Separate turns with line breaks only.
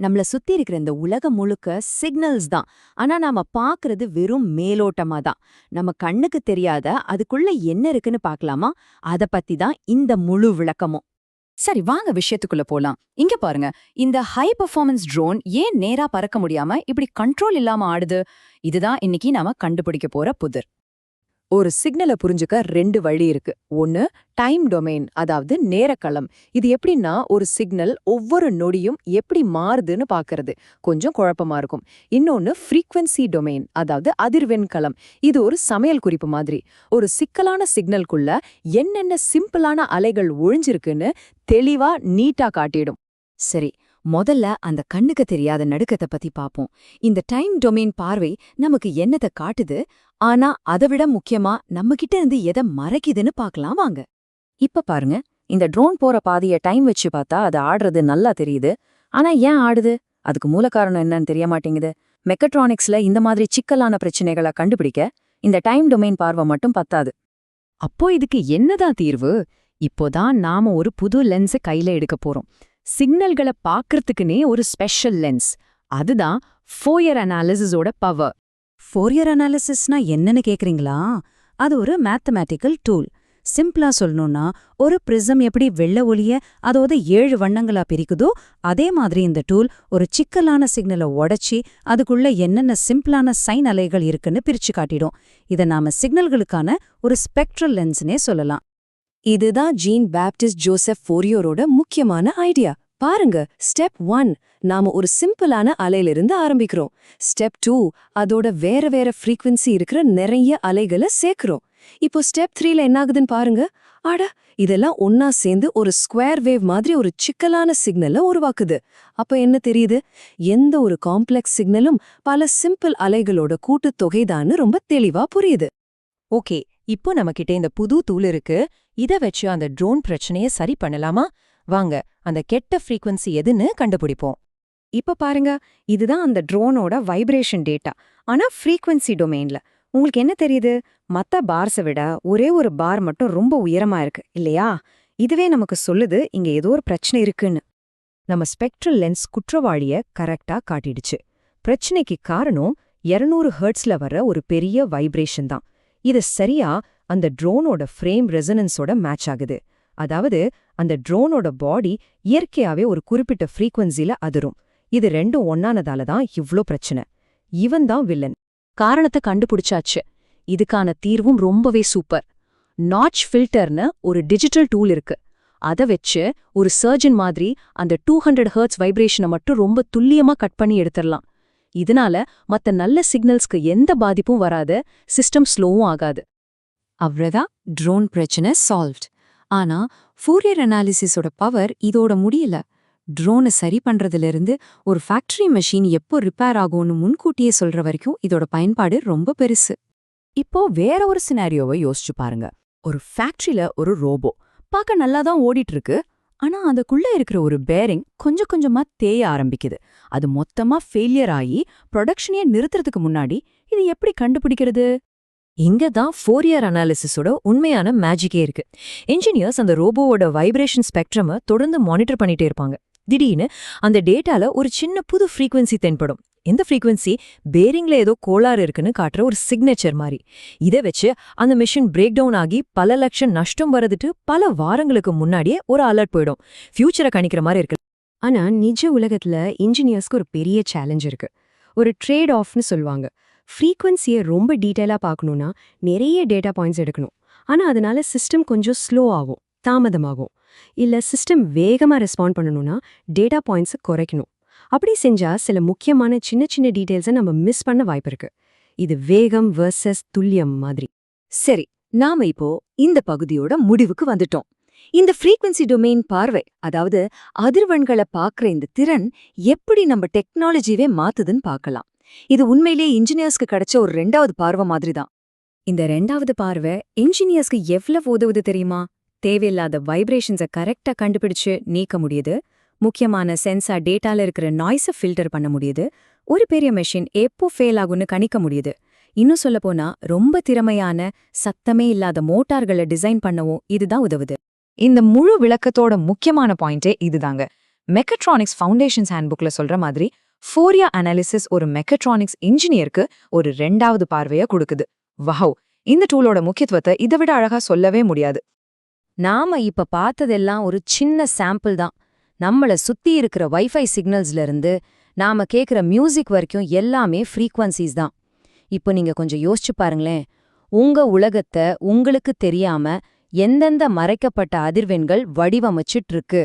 நம்மள சுத்தி இருக்கிற இந்த உலகம் முழுக்க சிக்னல்ஸ் தான். ஆனா நாம பாக்குறது வெறும் மேலோட்டமா தான். நம்ம கண்ணுக்கு தெரியாத அதுக்குள்ள என்ன இருக்குன்னு பார்க்கலாமா அத பத்தி தான் இந்த முழு விளக்கமும்.
சரி வாங்க விஷயத்துக்குள்ள போலாம். இங்க பாருங்க. இந்த ஹை பெர்ஃபார்மன்ஸ் ட்ரோன் ஏன் நேரா பறக்க முடியாம இப்படி கண்ட்ரோல் இல்லாம ஆடுது? இதுதான் இன்னைக்கு நாம கண்டுபிடிக்க போற புதிர்.
ஒரு சிக்னலை புரிஞ்சுக்க ரெண்டு வழி இருக்கு. ஒன்னு டைம் டொமைன் அதாவது நேரக்களம். இது எப்படின்னா ஒரு சிக்னல் ஒவ்வொரு நொடியும் எப்படி மாறுதுன்னு பார்க்கறது கொஞ்சம் குழப்பமா இருக்கும். இன்னொன்னு ஃப்ரீக்வன்சி டொமைன் அதாவது அதிர்வெண் களம். இது ஒரு சமையல் குறிப்பு மாதிரி. ஒரு சிக்கலான சிக்னலுக்குள்ள என்னென்ன சிம்பிளான அலைகள் ஒழிஞ்சிருக்குன்னு தெளிவா நீட்டா காட்டிடும்.
சரி முதல்ல அந்த கண்ணுக்கு தெரியாத நடுக்கத்தை பத்தி பாப்போம். இந்த டைம் டொமைன் பார்வை நமக்கு என்னத காட்டுது? ஆனா அதை விட முக்கியமா நம்ம கிட்ட இருந்து எதை மறைக்குதுன்னு பார்க்கலாம் வாங்க.
இப்ப பாருங்க இந்த ட்ரோன் போற பாதைய டைம் வச்சு பார்த்தா அது ஆடுறது நல்லா தெரியுது. ஆனா ஏன் ஆடுது? அதுக்கு மூல காரணம் என்னன்னு தெரிய மாட்டேங்குது. மெக்கட்ரானிக்ஸ்ல இந்த மாதிரி சிக்கலான பிரச்சனைகளை கண்டுபிடிக்க இந்த டைம் டொமைன் பார்வை மட்டும் பத்தாது.
அப்போ இதுக்கு என்னதான் தீர்வு? இப்போதான் நாம ஒரு புது லென்ஸ கையில எடுக்க போறோம். சிக்னல்களை பார்க்கறதுக்குனே ஒரு ஸ்பெஷல் லென்ஸ் அதுதான் ஃபோயர் அனாலிசிஸோட பவர்
ஃபோரியர் அனாலிசிஸ்னா என்னன்னு கேக்குறீங்களா? அது ஒரு மேத்தமேட்டிக்கல் டூல் சிம்பிளா சொல்லணும்னா ஒரு பிரிசம் எப்படி வெள்ளை ஒளிய அதோட ஏழு வண்ணங்களா பிரிக்குதோ அதே மாதிரி இந்த டூல் ஒரு சிக்கலான சிக்னலை உடச்சி அதுக்குள்ள என்னென்ன சிம்பிளான சைன் அலைகள் இருக்குன்னு பிரிச்சு காட்டிடும். இதை நாம சிக்னல்களுக்கான ஒரு ஸ்பெக்ட்ரல் லென்ஸ்னே சொல்லலாம்.
இதுதான் ஜீன் பேப்டிஸ்ட் ஜோசப் ஃபோரியோரோட முக்கியமான ஐடியா பாருங்க ஸ்டெப் ஒன் நாம ஒரு சிம்பிளான அலையிலிருந்து ஆரம்பிக்கிறோம். ஸ்டெப் டூ அதோட வேற வேற ஃப்ரீக்வன்சி இருக்கிற நிறைய அலைகளை சேர்க்கிறோம். இப்போ ஸ்டெப் த்ரீல என்ன ஆகுதுன்னு பாருங்க. அட இதெல்லாம் ஒன்னா சேர்ந்து ஒரு ஸ்கொயர் வேவ் மாதிரி ஒரு சிக்கலான சிக்னலை உருவாக்குது. அப்ப என்ன தெரியுது? எந்த ஒரு காம்ப்ளெக்ஸ் சிக்னலும் பல சிம்பிள் அலைகளோட கூட்டுத் தொகைதான்னு ரொம்ப தெளிவா புரியுது.
ஓகே இப்போ நம்மகிட்ட இந்த புது தூள் இருக்கு. இத வச்சு அந்த ட்ரோன் பிரச்சனைய சரி பண்ணலாமா? வாங்க அந்த கெட்ட ஃப்ரீக்வன்சி எதுன்னு கண்டுபிடிப்போம்.
இப்ப பாருங்க இதுதான் அந்த ட்ரோனோட வைப்ரேஷன் டேட்டா ஆனா ஃப்ரீக்வன்சி டொமைன்ல உங்களுக்கு என்ன தெரியுது? மத்த பார்ஸை விட ஒரே ஒரு பார் மட்டும் ரொம்ப உயரமா இருக்கு இல்லையா? இதுவே நமக்கு சொல்லுது இங்க ஏதோ ஒரு பிரச்சனை இருக்குன்னு. நம்ம ஸ்பெக்ட்ரல் லென்ஸ் குற்றவாளிய கரெக்டா காட்டிடுச்சு. பிரச்சனைக்கு காரணம் 200 ஹெர்ட்ஸ்ல வர ஒரு பெரிய வைப்ரேஷன் தான். இது சரியா அந்த ட்ரோனோட ஃப்ரேம் ரெசனன்ஸோட மேட்ச் ஆகுது. அதாவது அந்த ட்ரோனோட பாடி இயற்கையாவே ஒரு குறிப்பிட்ட ஃப்ரீக்வன்சில அதிரும். இது ரெண்டும் ஒன்னானதால தான் இவ்ளோ பிரச்சனை. இவன் தான் வில்லன். காரணத்தை கண்டுபிடிச்சாச்சு. இதுக்கான தீர்வும் ரொம்பவே சூப்பர். நாட்ச் ஃபில்டர்னு ஒரு டிஜிட்டல் டூல் இருக்கு. அத வச்சு ஒரு சர்ஜன் மாதிரி அந்த டூ ஹண்ட்ரட் ஹர்ட்ஸ் வைப்ரேஷனை மட்டும் ரொம்ப துல்லியமா கட் பண்ணி எடுத்துடலாம். இதனால மத்த நல்ல சிக்னல்ஸ்க்கு எந்த பாதிப்பும் வராது சிஸ்டம் ஸ்லோவும் ஆகாது.
அவ்வளோதான் ட்ரோன் பிரச்சனை சால்வ்ட். ஆனா ஃபூரியர் அனாலிசிஸோட பவர் இதோட முடியல. ட்ரோனை சரி பண்றதுல இருந்து ஒரு ஃபேக்டரி மெஷின் எப்போ ரிப்பேர் ஆகும்னு முன்கூட்டியே சொல்ற வரைக்கும் இதோட பயன்பாடு ரொம்ப பெருசு.
இப்போ வேற ஒரு சினாரியோவை யோசிச்சு பாருங்க. ஒரு ஃபேக்ட்ரியில ஒரு ரோபோ பார்க்க நல்லா தான் ஓடிட்டு இருக்கு ஆனா அதுக்குள்ள இருக்கிற ஒரு பேரிங் கொஞ்சம் கொஞ்சமா தேய ஆரம்பிக்குது. அது மொத்தமா ஃபெயிலியர் ஆகி ப்ரொடக்ஷனையே நிறுத்துறதுக்கு முன்னாடி இது எப்படி கண்டுபிடிக்கிறது?
இங்க தான் ஃபோரியர் அனாலிசிஸோட உண்மையான மேஜிக்கே இருக்கு. இன்ஜினியர்ஸ் அந்த ரோபோவோட வைப்ரேஷன் ஸ்பெக்ட்ரமை தொடர்ந்து மானிட்டர் பண்ணிட்டே இருப்பாங்க. திடீர்னு அந்த டேட்டால ஒரு சின்ன புது ஃப்ரீக்வன்சி தென்படும். இந்த ஃப்ரீக்வன்சி பேரிங்ல ஏதோ கோளாறு இருக்குன்னு காட்டுற ஒரு சிக்னேச்சர் மாதிரி. இதை வச்சு அந்த மிஷின் பிரேக் டவுன் ஆகி பல லட்சம் நஷ்டம் வரதுட்டு பல வாரங்களுக்கு முன்னாடியே ஒரு அலர்ட் போயிடும். ஃபியூச்சரை கணிக்கிற மாதிரி இருக்கு.
ஆனா நிஜ உலகத்துல இன்ஜினியர்ஸ்க்கு ஒரு பெரிய சேலஞ்ச் இருக்கு. ஒரு ட்ரேட் ஆஃப்னு சொல்லுவாங்க. ஃப்ரீக்வன்சியை ரொம்ப டீட்டெயிலாக பார்க்கணுன்னா நிறைய டேட்டா பாயிண்ட்ஸ் எடுக்கணும். ஆனா அதனால சிஸ்டம் கொஞ்சம் ஸ்லோ ஆகும் தாமதமாகும். இல்ல சிஸ்டம் வேகமா ரெஸ்பாண்ட் பண்ணணும்னா டேட்டா பாயிண்ட்ஸை குறைக்கணும். அப்படி செஞ்சா சில முக்கியமான சின்ன சின்ன டீட்டெயில்ஸை நம்ம மிஸ் பண்ண வாய்ப்பு இருக்கு. இது வேகம் வர்சஸ் துல்லியம் மாதிரி.
சரி நாம இப்போ இந்த பகுதியோட முடிவுக்கு வந்துட்டோம். இந்த ஃப்ரீக்வன்சி டொமெயின் பார்வை அதாவது அதிர்வன்களை பார்க்குற இந்த திறன் எப்படி நம்ம டெக்னாலஜியவே மாத்துதுன்னு பார்க்கலாம். இது உண்மையிலேயே இன்ஜினியர்ஸ்க்கு கிடைச்ச ஒரு ரெண்டாவது பார்வை மாதிரி தான் இந்த ரெண்டாவது பார்வை இன்ஜினியர்ஸ்க்கு எவ்வளவு உதவுது தெரியுமா? தேவையில்லாத வைப்ரேஷன்ஸை கரெக்டா கண்டுபிடிச்சு நீக்க முடியுது. முக்கியமான சென்சார் டேட்டால இருக்கிற நாய்ஸை ஃபில்டர் பண்ண முடியுது. ஒரு பெரிய மெஷின் எப்போ ஃபெயில் ஆகும்னு கணிக்க முடியுது. இன்னும் சொல்லப்போனா ரொம்ப திறமையான சத்தமே இல்லாத மோட்டார்களை டிசைன் பண்ணவும் இதுதான் உதவுது.
இந்த முழு விளக்கத்தோட முக்கியமான பாயிண்டே இதுதாங்க.
மெக்கட்ரானிக்ஸ் ஃபவுண்டேஷன்ஸ் ஹேண்ட்புக்ல சொல்ற மாதிரி ஃபோரியா அனாலிசிஸ் ஒரு மெக்கட்ரானிக்ஸ் இன்ஜினியருக்கு ஒரு ரெண்டாவது பார்வைய கொடுக்குது. வஹவ் இந்த டூலோட முக்கியத்துவத்தை இதை விட அழகா சொல்லவே முடியாது.
நாம இப்ப பார்த்ததெல்லாம் ஒரு சின்ன சாம்பிள் தான். நம்மள சுத்தி இருக்கிற வைஃபை சிக்னல்ஸ்ல இருந்து நாம கேக்குற மியூசிக் வரைக்கும் எல்லாமே ஃப்ரீக்வன்சிஸ் தான். இப்போ நீங்க கொஞ்சம் யோசிச்சு பாருங்களேன். உங்க உலகத்தை உங்களுக்கு தெரியாம எந்தெந்த மறைக்கப்பட்ட அதிர்வெண்கள் வடிவமைச்சிட்டு இருக்கு